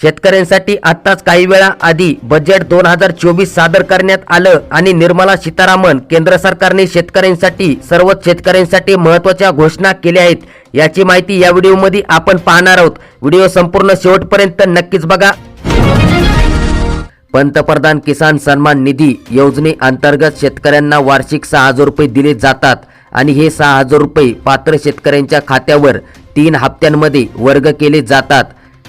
शेतकऱ्यांसाठी आत्ताच काही वेळा आधी बजेट दोन हजार चोवीस सादर करण्यात आलं आणि निर्मला सीतारामन केंद्र सरकारने शेतकऱ्यांसाठी सर्वच शेतकऱ्यांसाठी महत्त्वाच्या घोषणा केल्या आहेत. याची माहिती या व्हिडिओमध्ये आपण पाहणार आहोत. व्हिडिओ संपूर्ण शेवटपर्यंत नक्कीच बघा. पंतप्रधान किसान सन्मान निधी योजनेअंतर्गत शेतकऱ्यांना वार्षिक सहा हजार रुपये दिले जातात आणि हे सहा हजार रुपये पात्र शेतकऱ्यांच्या खात्यावर तीन हप्त्यांमध्ये वर्ग केले जातात.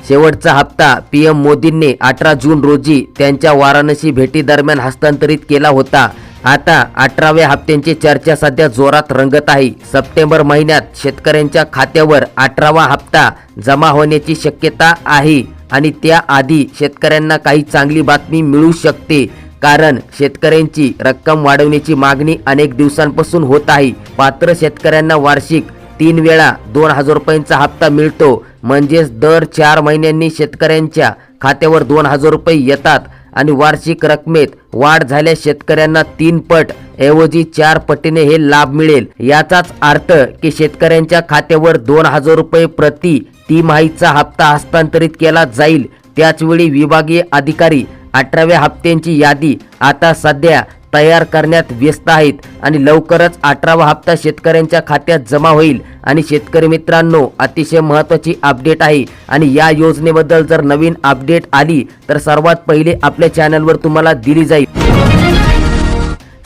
शेवटचा हप्ता पीएम मोदींनी अठरा जून रोजी त्यांच्या वाराणसी भेटीदरम्यान हस्तांतरित केला होता. आता अठराव्या हप्त्यांची चर्चा सध्या जोरात रंगत आहे. सप्टेंबर महिन्यात शेतकऱ्यांच्या खात्यावर अठरावा हप्ता जमा होण्याची शक्यता आहे आणि त्याआधी शेतकऱ्यांना काही चांगली बातमी मिळू शकते कारण शेतकऱ्यांची रक्कम वाढवण्याची मागणी अनेक दिवसांपासून होत आहे. पात्र शेतकऱ्यांना वार्षिक तीन वेळा दोन हजार रुपयांचा हप्ता मिळतो. म्हणजेच दर चार महिन्यांनी शेतकऱ्यांच्या खात्यावर दोन हजार रुपये येतात आणि वार्षिक रकमेत वाढ झाल्यास शेतकऱ्यांना तीन पट ऐवजी चार पटीने हे लाभ मिळेल. याचाच अर्थ की शेतकऱ्यांच्या खात्यावर दोन हजार रुपये प्रति तिमाहीचा हप्ता हस्तांतरित केला जाईल. त्याचवेळी विभागीय अधिकारी अठराव्या हप्त्यांची यादी. आता सध्या तयार करण्यात व्यस्त आहेत आणि लवकरच अठरावा हप्ता शेतकऱ्यांच्या खात्यात जमा होईल. आणि शेतकरी मित्रांनो अतिशय महत्त्वाची अपडेट आहे. आणि या योजनेबद्दल जर नवीन अपडेट आली तर सर्वात पहिले आपल्या चॅनलवर तुम्हाला दिली जाईल.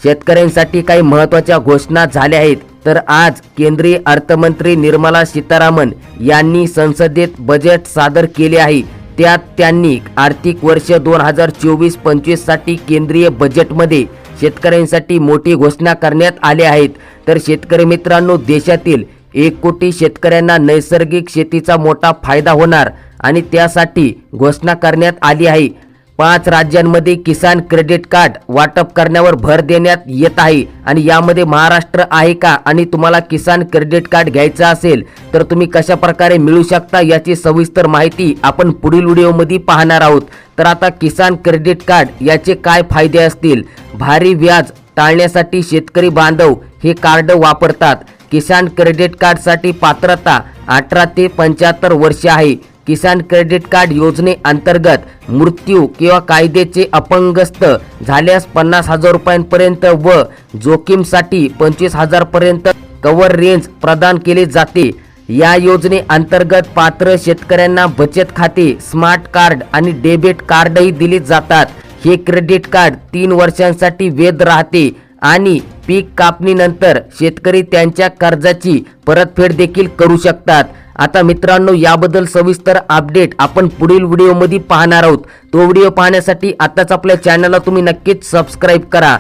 शेतकऱ्यांसाठी काही महत्त्वाच्या घोषणा झाल्या आहेत. तर आज केंद्रीय अर्थमंत्री निर्मला सीतारामन यांनी संसदेत बजेट सादर केले आहे. त्यात त्यांनी आर्थिक वर्ष दोन हजार चोवीस पंचवीससाठी केंद्रीय बजेटमध्ये शेतकऱ्यांसाठी मोठी घोषणा करण्यात आल्या आहेत. तर शेतकरी मित्रांनो देशातील एक कोटी शेतकऱ्यांना नैसर्गिक शेतीचा मोठा फायदा होणार आणि त्यासाठी घोषणा करण्यात आली आहे. पाच राज्यांमध्ये किसान क्रेडिट कार्ड वाटप करण्यावर भर देण्यात येत आहे. आणि यामध्ये महाराष्ट्र आहे का? आणि तुम्हाला किसान क्रेडिट कार्ड घ्यायचं असेल तर तुम्ही कशा प्रकारे मिळू शकता याची सविस्तर माहिती आपण पुढील व्हिडिओमध्ये पाहणार आहोत. तर आता किसान क्रेडिट कार्ड याचे काय फायदे असतील? भारी व्याज टाळण्यासाठी शेतकरी बांधव हे कार्ड वापरतात. किसान क्रेडिट कार्डसाठी पात्रता अठरा ते पंच्याहत्तर वर्ष आहे. किसान क्रेडिट कार्ड योजनेअंतर्गत मृत्यू किंवा कायद्याचे अपंगस्त झाल्यास पन्नास हजार रुपयांपर्यंत व जोखीमसाठी पंचवीस हजारपर्यंत कव्हर रेंज प्रदान केले जाते. या योजनेअंतर्गत पात्र शेतकऱ्यांना बचत खाते स्मार्ट कार्ड आणि डेबिट कार्डही दिले जातात. हे क्रेडिट कार्ड तीन वर्षांसाठी वेध राहते आणि पीक कापणीनंतर शेतकरी त्यांच्या कर्जाची परतफेड देखील करू शकतात. आता मित्रांनो याबद्दल सविस्तर अपडेट आपण पुढील व्हिडिओमध्ये पाहणार आहोत. तो व्हिडिओ पाहण्यासाठी आताच आपल्या चॅनलला तुम्ही नक्कीच सबस्क्राईब करा.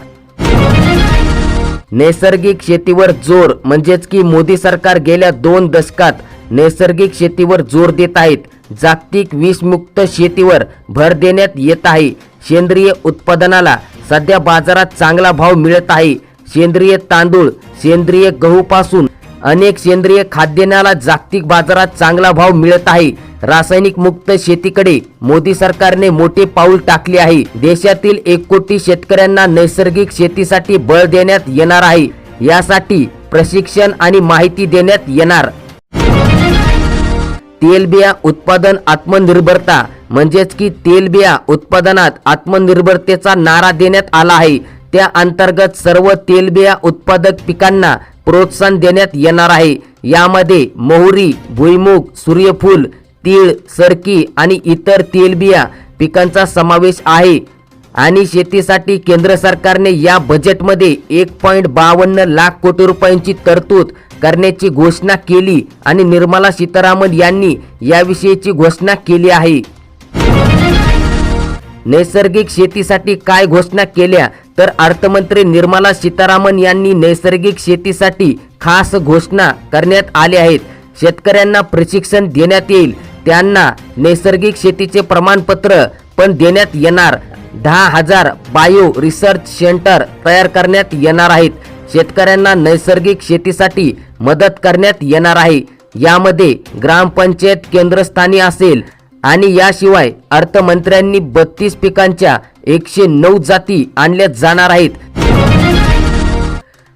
नैसर्गिक शेतीवर जोर म्हणजेच की मोदी सरकार गेल्या दोन दशकात नैसर्गिक शेतीवर जोर देत आहेत. जागतिक विषमुक्त शेतीवर भर देण्यात येत आहे. सेंद्रिय उत्पादनाला सध्या बाजारात चांगला भाव मिळत आहे. सेंद्रिय तांदूळ सेंद्रिय गहूपासून अनेक सेंद्रिय खाद्यान्नाला जागतिक बाजारात चांगला भाव मिळत आहे. रासायनिक मुक्त शेतीकडे मोदी सरकारने मोठे पाऊल टाकले आहे. देशातील एक कोटी शेतकऱ्यांना नैसर्गिक शेतीसाठी बळ देण्यात येणार आहे. यासाठी प्रशिक्षण आणि माहिती देण्यात येणार. तेलबिया उत्पादन आत्मनिर्भरता म्हणजेच की तेलबिया उत्पादनात आत्मनिर्भरतेचा नारा देण्यात आला आहे. त्या अंतर्गत सर्व तेलबिया उत्पादक पिकांना प्रोत्साहन देण्यात येणार आहे. यामध्ये मोहरी भुईमुग सूर्यफूल तीळ सरकी आणि इतर तेलबिया पिकांचा समावेश आहे. आणि शेतीसाठी केंद्र सरकारने या बजेटमध्ये एक पॉईंट बावन्न लाख कोटी रुपयांची तरतूद करण्याची घोषणा केली आणि निर्मला सीतारामन यांनी याविषयीची घोषणा केली आहे. नैसर्गिक शेतीसाठी काय घोषणा केल्या तर अर्थमंत्री निर्मला सीतारामन यांनी नैसर्गिक शेतीसाठी खास घोषणा करण्यात आल्या आहेत. शेतकऱ्यांना प्रशिक्षण देण्यात येईल. त्यांना नैसर्गिक शेतीचे प्रमाणपत्र पण देण्यात येणार. दहा हजार बायो रिसर्च सेंटर तयार करण्यात येणार आहेत. शेतकऱ्यांना नैसर्गिक शेतीसाठी मदत करण्यात येणार आहे. यामध्ये ग्रामपंचायत केंद्रस्थानी असेल आणि याशिवाय अर्थमंत्र्यांनी बत्तीस पिकांच्या एकशे नऊ जाती आणल्या जाणार आहेत.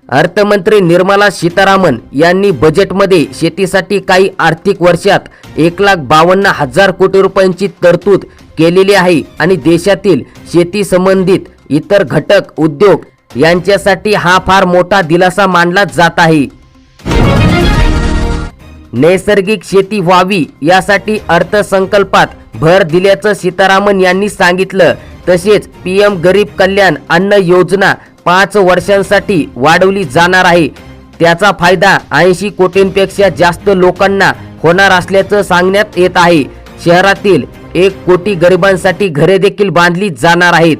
अर्थमंत्री निर्मला सीतारामन यांनी बजेटमध्ये शेतीसाठी काही आर्थिक वर्षात एक लाख बावन्न हजार कोटी रुपयांची तरतूद केलेली आहे आणि देशातील शेती संबंधित इतर घटक उद्योग यांच्यासाठी हा फार मोठा दिलासा मानला जात आहे. नैसर्गिक शेती व्हावी यासाठी अर्थसंकल्पात भर दिल्याचं सीतारामन यांनी सांगितलं. तसेच पी एम गरीब कल्याण अन्न योजना पाच वर्षांसाठी वाढवली जाणार आहे. त्याचा फायदा ऐंशी कोटींपेक्षा जास्त लोकांना होणार असल्याचं सांगण्यात येत आहे. शहरातील एक कोटी गरिबांसाठी घरे देखील बांधली जाणार आहेत.